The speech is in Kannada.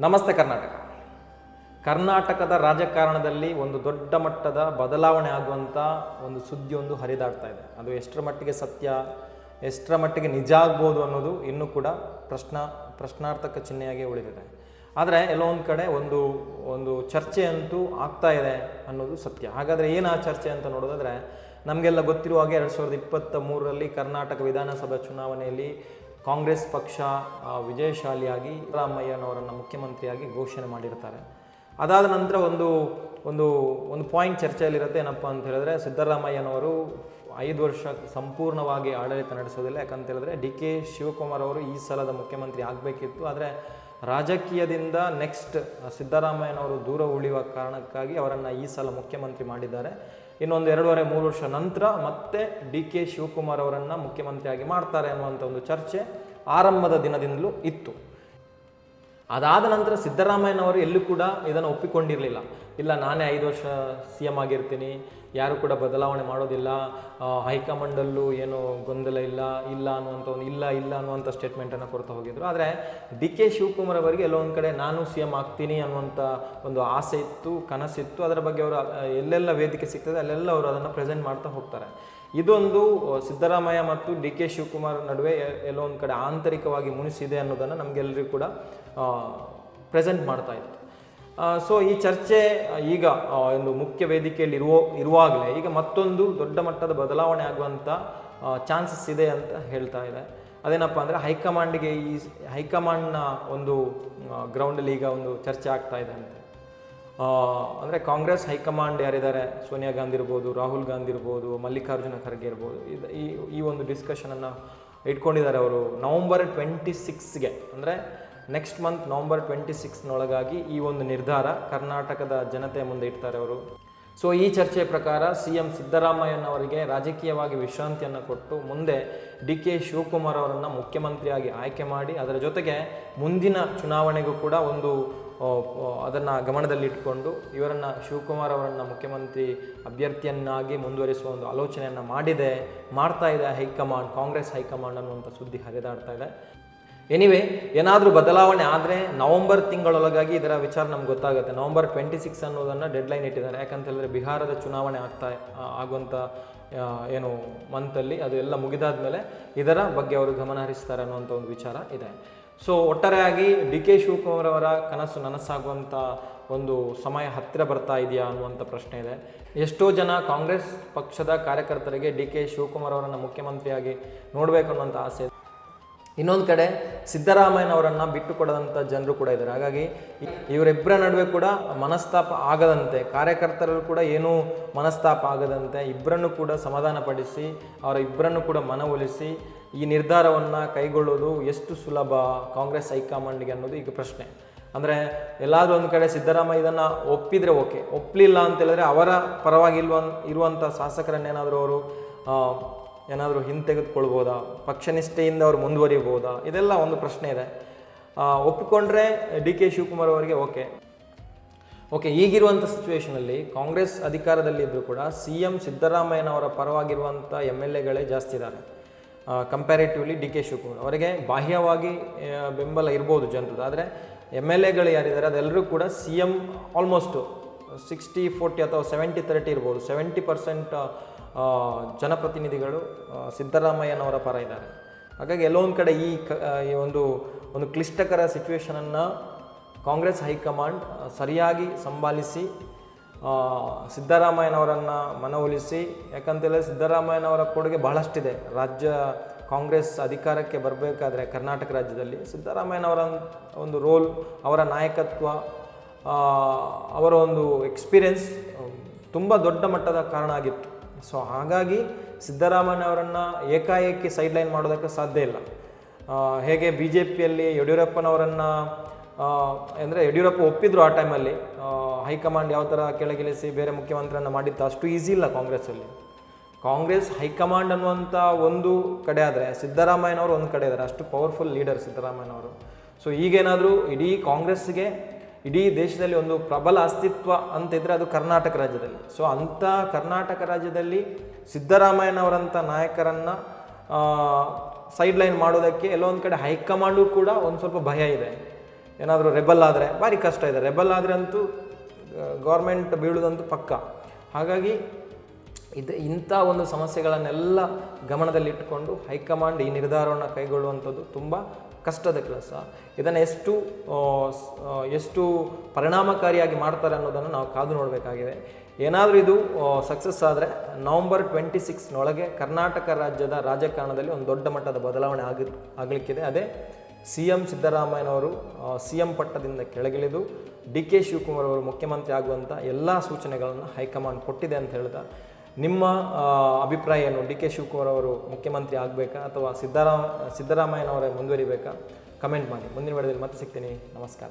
ನಮಸ್ತೆ ಕರ್ನಾಟಕ. ಕರ್ನಾಟಕದ ರಾಜಕಾರಣದಲ್ಲಿ ಒಂದು ದೊಡ್ಡ ಮಟ್ಟದ ಬದಲಾವಣೆ ಆಗುವಂಥ ಒಂದು ಸುದ್ದಿ ಒಂದು ಹರಿದಾಡ್ತಾ ಇದೆ. ಅದು ಎಷ್ಟರ ಮಟ್ಟಿಗೆ ಸತ್ಯ, ಎಷ್ಟರ ಮಟ್ಟಿಗೆ ನಿಜ ಆಗ್ಬೋದು ಅನ್ನೋದು ಇನ್ನೂ ಕೂಡ ಪ್ರಶ್ನ, ಪ್ರಶ್ನಾರ್ಥಕ ಚಿಹ್ನೆಯಾಗಿ ಉಳಿದಿದೆ. ಆದರೆ ಎಲ್ಲೋ ಕಡೆ ಒಂದು ಒಂದು ಚರ್ಚೆ ಅಂತೂ ಆಗ್ತಾ ಇದೆ ಅನ್ನೋದು ಸತ್ಯ. ಹಾಗಾದರೆ ಏನು ಆ ಚರ್ಚೆ ಅಂತ ನೋಡೋದಾದರೆ, ನಮಗೆಲ್ಲ ಗೊತ್ತಿರುವ ಹಾಗೆ ಎರಡು ಸಾವಿರದ ಇಪ್ಪತ್ತ ಮೂರರಲ್ಲಿ ಕರ್ನಾಟಕ ವಿಧಾನಸಭಾ ಚುನಾವಣೆಯಲ್ಲಿ ಕಾಂಗ್ರೆಸ್ ಪಕ್ಷ ವಿಜಯಶಾಲಿಯಾಗಿ ಸಿದ್ದರಾಮಯ್ಯನವರನ್ನು ಮುಖ್ಯಮಂತ್ರಿಯಾಗಿ ಘೋಷಣೆ ಮಾಡಿರ್ತಾರೆ. ಅದಾದ ನಂತರ ಒಂದು ಒಂದು ಒಂದು ಪಾಯಿಂಟ್ ಚರ್ಚೆಯಲ್ಲಿರುತ್ತೆ ಏನಪ್ಪ ಅಂತ ಹೇಳಿದ್ರೆ, ಸಿದ್ದರಾಮಯ್ಯನವರು ಐದು ವರ್ಷ ಸಂಪೂರ್ಣವಾಗಿ ಆಡಳಿತ ನಡೆಸೋದಿಲ್ಲ. ಯಾಕಂತ ಹೇಳಿದ್ರೆ, ಡಿ ಕೆ ಶಿವಕುಮಾರ್ ಅವರು ಈ ಸಲದ ಮುಖ್ಯಮಂತ್ರಿ ಆಗಬೇಕಿತ್ತು. ಆದರೆ ರಾಜಕೀಯದಿಂದ ನೆಕ್ಸ್ಟ್ ಸಿದ್ದರಾಮಯ್ಯನವರು ದೂರ ಉಳಿಯುವ ಕಾರಣಕ್ಕಾಗಿ ಅವರನ್ನು ಈ ಸಲ ಮುಖ್ಯಮಂತ್ರಿ ಮಾಡಿದ್ದಾರೆ. ಇನ್ನೊಂದು ಎರಡೂವರೆ, ಮೂರು ವರ್ಷ ನಂತರ ಮತ್ತೆ ಡಿ ಕೆ ಶಿವಕುಮಾರ್ ಅವರನ್ನು ಮುಖ್ಯಮಂತ್ರಿಯಾಗಿ ಮಾಡ್ತಾರೆ ಅನ್ನುವಂಥ ಒಂದು ಚರ್ಚೆ ಆರಂಭದ ದಿನದಿಂದಲೂ ಇತ್ತು. ಅದಾದ ನಂತರ ಸಿದ್ದರಾಮಯ್ಯನವರು ಎಲ್ಲೂ ಕೂಡ ಇದನ್ನು ಒಪ್ಪಿಕೊಂಡಿರಲಿಲ್ಲ. ಇಲ್ಲ, ನಾನೇ ಐದು ವರ್ಷ ಸಿ ಎಂ ಆಗಿರ್ತೀನಿ. ಯಾರು ಕೂಡ ಬದಲಾವಣೆ ಮಾಡೋದಿಲ್ಲ. ಹೈಕಮಾಂಡಲ್ಲೂ ಏನು ಗೊಂದಲ ಇಲ್ಲ ಇಲ್ಲ ಅನ್ನುವಂಥ ಒಂದು ಇಲ್ಲ ಇಲ್ಲ ಅನ್ನುವಂಥ ಸ್ಟೇಟ್ಮೆಂಟನ್ನು ಕೊಡ್ತಾ ಹೋಗಿದ್ರು. ಆದರೆ ಡಿ ಕೆ ಶಿವಕುಮಾರ್ ಅವರಿಗೆ ಎಲ್ಲೋ ಒಂದು ಕಡೆ ನಾನು ಸಿ ಎಂ ಆಗ್ತೀನಿ ಅನ್ನುವಂಥ ಒಂದು ಆಸೆ ಇತ್ತು, ಕನಸಿತ್ತು. ಅದರ ಬಗ್ಗೆ ಅವರು ಎಲ್ಲೆಲ್ಲ ವೇದಿಕೆ ಸಿಗ್ತದೆ, ಅಲ್ಲೆಲ್ಲ ಅವರು ಅದನ್ನು ಪ್ರೆಸೆಂಟ್ ಮಾಡ್ತಾ ಹೋಗ್ತಾರೆ. ಇದೊಂದು ಸಿದ್ದರಾಮಯ್ಯ ಮತ್ತು ಡಿ ಕೆ ಶಿವಕುಮಾರ್ ನಡುವೆ ಎಲ್ಲೋ ಒಂದು ಕಡೆ ಆಂತರಿಕವಾಗಿ ಮುನಿಸಿದೆ ಅನ್ನೋದನ್ನು ನಮಗೆಲ್ಲರಿಗೂ ಕೂಡ ಪ್ರೆಸೆಂಟ್ ಮಾಡ್ತಾ ಇತ್ತು. ಸೊ ಈ ಚರ್ಚೆ ಈಗ ಒಂದು ಮುಖ್ಯ ವೇದಿಕೆಯಲ್ಲಿ ಇರುವ, ಇರುವಾಗಲೇ ಈಗ ಮತ್ತೊಂದು ದೊಡ್ಡ ಮಟ್ಟದ ಬದಲಾವಣೆ ಆಗುವಂಥ ಚಾನ್ಸಸ್ ಇದೆ ಅಂತ ಹೇಳ್ತಾ ಇದೆ. ಅದೇನಪ್ಪ ಅಂದರೆ ಹೈಕಮಾಂಡ್ಗೆ ಈ ಹೈಕಮಾಂಡ್ನ ಒಂದು ಗ್ರೌಂಡಲ್ಲಿ ಈಗ ಒಂದು ಚರ್ಚೆ ಆಗ್ತಾ ಇದೆ ಅಂತ. ಅಂದರೆ ಕಾಂಗ್ರೆಸ್ ಹೈಕಮಾಂಡ್ ಯಾರಿದ್ದಾರೆ? ಸೋನಿಯಾ ಗಾಂಧಿ ಇರ್ಬೋದು, ರಾಹುಲ್ ಗಾಂಧಿ ಇರ್ಬೋದು, ಮಲ್ಲಿಕಾರ್ಜುನ ಖರ್ಗೆ ಇರ್ಬೋದು, ಇದು ಈ ಈ ಒಂದು ಡಿಸ್ಕಷನನ್ನು ಇಟ್ಕೊಂಡಿದ್ದಾರೆ ಅವರು. ನವಂಬರ್ ಟ್ವೆಂಟಿ ಸಿಕ್ಸ್ಗೆ ಅಂದರೆ ನೆಕ್ಸ್ಟ್ ಮಂತ್ ನವಂಬರ್ ಟ್ವೆಂಟಿ ಸಿಕ್ಸ್ನೊಳಗಾಗಿ ಈ ಒಂದು ನಿರ್ಧಾರ ಕರ್ನಾಟಕದ ಜನತೆ ಮುಂದೆ ಇಡ್ತಾರೆ ಅವರು. ಸೊ ಈ ಚರ್ಚೆಯ ಪ್ರಕಾರ ಸಿ ಎಂ ಸಿದ್ದರಾಮಯ್ಯನವರಿಗೆ ರಾಜಕೀಯವಾಗಿ ವಿಶ್ರಾಂತಿಯನ್ನು ಕೊಟ್ಟು ಮುಂದೆ ಡಿ ಕೆ ಶಿವಕುಮಾರ್ ಅವರನ್ನು ಮುಖ್ಯಮಂತ್ರಿಯಾಗಿ ಆಯ್ಕೆ ಮಾಡಿ, ಅದರ ಜೊತೆಗೆ ಮುಂದಿನ ಚುನಾವಣೆಗೂ ಕೂಡ ಒಂದು ಅದನ್ನು ಗಮನದಲ್ಲಿಟ್ಟುಕೊಂಡು ಇವರನ್ನು ಶಿವಕುಮಾರ್ ಅವರನ್ನು ಮುಖ್ಯಮಂತ್ರಿ ಅಭ್ಯರ್ಥಿಯನ್ನಾಗಿ ಮುಂದುವರಿಸುವ ಒಂದು ಆಲೋಚನೆಯನ್ನು ಮಾಡಿದೆ, ಮಾಡ್ತಾ ಇದೆ ಹೈಕಮಾಂಡ್, ಕಾಂಗ್ರೆಸ್ ಹೈಕಮಾಂಡ್ ಅನ್ನುವಂಥ ಸುದ್ದಿ ಹರಿದಾಡ್ತಾ ಇದೆ. ಎನಿವೆ ಏನಾದರೂ ಬದಲಾವಣೆ ಆದರೆ ನವಂಬರ್ ತಿಂಗಳೊಳಗಾಗಿ ಇದರ ವಿಚಾರ ನಮ್ಗೆ ಗೊತ್ತಾಗುತ್ತೆ. ನವಂಬರ್ ಟ್ವೆಂಟಿ ಸಿಕ್ಸ್ ಅನ್ನೋದನ್ನು ಡೆಡ್ಲೈನ್ ಇಟ್ಟಿದ್ದಾರೆ. ಯಾಕಂತ ಹೇಳಿದ್ರೆ ಬಿಹಾರದ ಚುನಾವಣೆ ಆಗ್ತಾ ಆಗುವಂಥ ಏನು ಮಂತಲ್ಲಿ ಅದು ಎಲ್ಲ ಮುಗಿದಾದ ಮೇಲೆ ಇದರ ಬಗ್ಗೆ ಅವರು ಗಮನ ಹರಿಸ್ತಾರೆ ಅನ್ನುವಂಥ ಒಂದು ವಿಚಾರ ಇದೆ. ಸೊ ಒಟ್ಟಾರೆಯಾಗಿ ಡಿ ಕೆ ಶಿವಕುಮಾರ್ ಅವರ ಕನಸು ನನಸಾಗುವಂಥ ಒಂದು ಸಮಯ ಹತ್ತಿರ ಬರ್ತಾ ಇದೆಯಾ ಅನ್ನುವಂಥ ಪ್ರಶ್ನೆ ಇದೆ. ಎಷ್ಟೋ ಜನ ಕಾಂಗ್ರೆಸ್ ಪಕ್ಷದ ಕಾರ್ಯಕರ್ತರಿಗೆ ಡಿ ಕೆ ಶಿವಕುಮಾರ್ ಅವರನ್ನು ಮುಖ್ಯಮಂತ್ರಿಯಾಗಿ ನೋಡಬೇಕು ಅನ್ನುವಂಥ ಆಸೆ. ಇನ್ನೊಂದು ಕಡೆ ಸಿದ್ದರಾಮಯ್ಯನವರನ್ನು ಬಿಟ್ಟು ಕೊಡದಂಥ ಜನರು ಕೂಡ ಇದ್ದಾರೆ. ಹಾಗಾಗಿ ಇವರಿಬ್ಬರ ನಡುವೆ ಕೂಡ ಮನಸ್ತಾಪ ಆಗದಂತೆ, ಕಾರ್ಯಕರ್ತರಲ್ಲೂ ಕೂಡ ಏನೂ ಮನಸ್ತಾಪ ಆಗದಂತೆ ಇಬ್ಬರನ್ನು ಕೂಡ ಸಮಾಧಾನಪಡಿಸಿ, ಅವರ ಇಬ್ಬರನ್ನು ಕೂಡ ಮನವೊಲಿಸಿ ಈ ನಿರ್ಧಾರವನ್ನು ಕೈಗೊಳ್ಳೋದು ಎಷ್ಟು ಸುಲಭ ಕಾಂಗ್ರೆಸ್ ಹೈಕಮಾಂಡ್ಗೆ ಅನ್ನೋದು ಈಗ ಪ್ರಶ್ನೆ. ಅಂದರೆ ಎಲ್ಲಾದರೂ ಒಂದು ಕಡೆ ಸಿದ್ದರಾಮಯ್ಯ ಇದನ್ನು ಒಪ್ಪಿದರೆ ಓಕೆ ಒಪ್ಪಲಿಲ್ಲ ಅಂತ ಹೇಳಿದ್ರೆ ಅವರ ಪರವಾಗಿ ಇಲ್ವ ಇರುವಂಥ ಶಾಸಕರನ್ನೇನಾದರೂ ಅವರು ಏನಾದರೂ ಹಿಂತೆಗೆದುಕೊಳ್ಬೋದಾ ಪಕ್ಷನಿಷ್ಠೆಯಿಂದ ಅವರು ಮುಂದುವರಿಬೋದಾ? ಇದೆಲ್ಲ ಒಂದು ಪ್ರಶ್ನೆ ಇದೆ. ಒಪ್ಪಿಕೊಂಡ್ರೆ ಡಿ ಕೆ ಶಿವಕುಮಾರ್ ಅವರಿಗೆ ಓಕೆ. ಓಕೆ, ಈಗಿರುವಂಥ ಸಿಚುವೇಷನಲ್ಲಿ ಕಾಂಗ್ರೆಸ್ ಅಧಿಕಾರದಲ್ಲಿದ್ದರೂ ಕೂಡ ಸಿ ಎಂ ಸಿದ್ದರಾಮಯ್ಯನವರ ಪರವಾಗಿರುವಂಥ ಎಂ ಎಲ್ ಎಗಳೇ ಜಾಸ್ತಿ ಇದ್ದಾರೆ. ಕಂಪ್ಯಾರಿಟಿವ್ಲಿ ಡಿ ಕೆ ಶಿವಕುಮಾರ್ ಅವರಿಗೆ ಬಾಹ್ಯವಾಗಿ ಬೆಂಬಲ ಇರ್ಬೋದು ಜನರದ್ದು. ಆದರೆ ಎಂ ಎಲ್ ಎಗಳು ಯಾರಿದ್ದಾರೆ, ಅದೆಲ್ಲರೂ ಕೂಡ C M almost sixty forty ಅಥವಾ ಸೆವೆಂಟಿ ತರ್ಟಿ ಇರ್ಬೋದು. ಸೆವೆಂಟಿ ಪರ್ಸೆಂಟ್ ಜನಪ್ರತಿನಿಧಿಗಳು ಸಿದ್ದರಾಮಯ್ಯನವರ ಪರ ಇದ್ದಾರೆ. ಹಾಗಾಗಿ ಎಲ್ಲೊಂದು ಕಡೆ ಈ ಒಂದು ಒಂದು ಕ್ಲಿಷ್ಟಕರ ಸಿಚುವೇಶನನ್ನು ಕಾಂಗ್ರೆಸ್ ಹೈಕಮಾಂಡ್ ಸರಿಯಾಗಿ ಸಂಭಾಲಿಸಿ ಸಿದ್ದರಾಮಯ್ಯನವರನ್ನು ಮನವೊಲಿಸಿ, ಯಾಕಂತೇಳಿದ್ರೆ ಸಿದ್ದರಾಮಯ್ಯನವರ ಕೊಡುಗೆ ಬಹಳಷ್ಟಿದೆ. ರಾಜ್ಯ ಕಾಂಗ್ರೆಸ್ ಅಧಿಕಾರಕ್ಕೆ ಬರಬೇಕಾದ್ರೆ ಕರ್ನಾಟಕ ರಾಜ್ಯದಲ್ಲಿ ಸಿದ್ದರಾಮಯ್ಯನವರ ಒಂದು ರೋಲ್ ಅವರ ನಾಯಕತ್ವ ಅವರ ಒಂದು ಎಕ್ಸ್ಪೀರಿಯನ್ಸ್ ತುಂಬ ದೊಡ್ಡ ಮಟ್ಟದ ಕಾರಣ ಆಗಿತ್ತು. ಸೊ ಹಾಗಾಗಿ ಸಿದ್ದರಾಮಯ್ಯನವರನ್ನು ಏಕಾಏಕಿ ಸೈಡ್ಲೈನ್ ಮಾಡೋದಕ್ಕೆ ಸಾಧ್ಯ ಇಲ್ಲ. ಹೇಗೆ ಬಿ ಜೆ ಪಿಯಲ್ಲಿ ಯಡಿಯೂರಪ್ಪನವರನ್ನು ಅಂದರೆ ಯಡಿಯೂರಪ್ಪ ಒಪ್ಪಿದ್ರು ಆ ಟೈಮಲ್ಲಿ ಹೈಕಮಾಂಡ್ ಯಾವ ಥರ ಕೆಳಗಿಳಿಸಿ ಬೇರೆ ಮುಖ್ಯಮಂತ್ರಿಯನ್ನು ಮಾಡಿತ್ತು ಅಷ್ಟು ಈಸಿ ಇಲ್ಲ ಕಾಂಗ್ರೆಸ್ಸಲ್ಲಿ ಕಾಂಗ್ರೆಸ್, ಹೈಕಮಾಂಡ್ ಅನ್ನುವಂಥ ಒಂದು ಕಡೆ ಆದರೆ, ಸಿದ್ದರಾಮಯ್ಯನವರು ಒಂದು ಕಡೆ ಇದ್ದಾರೆ ಅಷ್ಟು ಪವರ್ಫುಲ್ ಲೀಡರ್ ಸಿದ್ದರಾಮಯ್ಯನವರು. ಸೊ ಈಗೇನಾದರೂ ಇಡೀ ಕಾಂಗ್ರೆಸ್ಗೆ ಇಡೀ ದೇಶದಲ್ಲಿ ಒಂದು ಪ್ರಬಲ ಅಸ್ತಿತ್ವ ಅಂತ ಇದ್ದರೆ ಅದು ಕರ್ನಾಟಕ ರಾಜ್ಯದಲ್ಲಿ. ಸೊ ಅಂಥ ಕರ್ನಾಟಕ ರಾಜ್ಯದಲ್ಲಿ ಸಿದ್ದರಾಮಯ್ಯನವರಂಥ ನಾಯಕರನ್ನು ಸೈಡ್ ಲೈನ್ ಮಾಡೋದಕ್ಕೆ ಎಲ್ಲೋ ಒಂದು ಕಡೆ ಹೈಕಮಾಂಡು ಕೂಡ ಒಂದು ಸ್ವಲ್ಪ ಭಯ ಇದೆ. ಏನಾದರೂ ರೆಬಲ್ ಆದರೆ, ಭಾರಿ ಕಷ್ಟ ಇದೆ. ರೆಬಲ್ ಆದರೆ ಅಂತೂ ಗೌರ್ಮೆಂಟ್ ಬೀಳೋದಂತೂ ಪಕ್ಕ. ಹಾಗಾಗಿ ಇದು, ಇಂಥ ಒಂದು ಸಮಸ್ಯೆಗಳನ್ನೆಲ್ಲ ಗಮನದಲ್ಲಿಟ್ಟುಕೊಂಡು ಹೈಕಮಾಂಡ್ ಈ ನಿರ್ಧಾರವನ್ನು ಕೈಗೊಳ್ಳುವಂಥದ್ದು ತುಂಬ ಕಷ್ಟದ ಕೆಲಸ. ಇದನ್ನು ಎಷ್ಟು ಎಷ್ಟು ಪರಿಣಾಮಕಾರಿಯಾಗಿ ಮಾಡ್ತಾರೆ ಅನ್ನೋದನ್ನು ನಾವು ಕಾದು ನೋಡಬೇಕಾಗಿದೆ. ಏನಾದರೂ ಇದು ಸಕ್ಸಸ್ ಆದರೆ ನವಂಬರ್ ಟ್ವೆಂಟಿ ಸಿಕ್ಸ್ನೊಳಗೆ ಕರ್ನಾಟಕ ರಾಜ್ಯದ ರಾಜಕಾರಣದಲ್ಲಿ ಒಂದು ದೊಡ್ಡ ಮಟ್ಟದ ಬದಲಾವಣೆ ಆಗಿ, ಆಗಲಿಕ್ಕಿದೆ. ಅದೇ ಸಿ ಎಂ ಸಿದ್ದರಾಮಯ್ಯನವರು ಸಿ ಎಂ ಪಟ್ಟದಿಂದ ಕೆಳಗಿಳಿದು ಡಿ ಕೆ ಶಿವಕುಮಾರ್ ಅವರು ಮುಖ್ಯಮಂತ್ರಿ ಆಗುವಂಥ ಎಲ್ಲ ಸೂಚನೆಗಳನ್ನು ಹೈಕಮಾಂಡ್ ಕೊಟ್ಟಿದೆ ಅಂತ ಹೇಳ್ತಾ ನಿಮ್ಮ ಅಭಿಪ್ರಾಯ ಏನು ಡಿ ಕೆ ಶಿವಕುಮಾರ್ ಅವರು ಮುಖ್ಯಮಂತ್ರಿ ಆಗಬೇಕಾ ಅಥವಾ ಸಿದ್ದರಾಮ, ಸಿದ್ದರಾಮಯ್ಯನವರೇ ಮುಂದುವರಿಬೇಕಾ? ಕಮೆಂಟ್ ಮಾಡಿ. ಮುಂದಿನ ವಿಡಿಯೋದಲ್ಲಿ ಮತ್ತೆ ಸಿಗ್ತೀನಿ. ನಮಸ್ಕಾರ.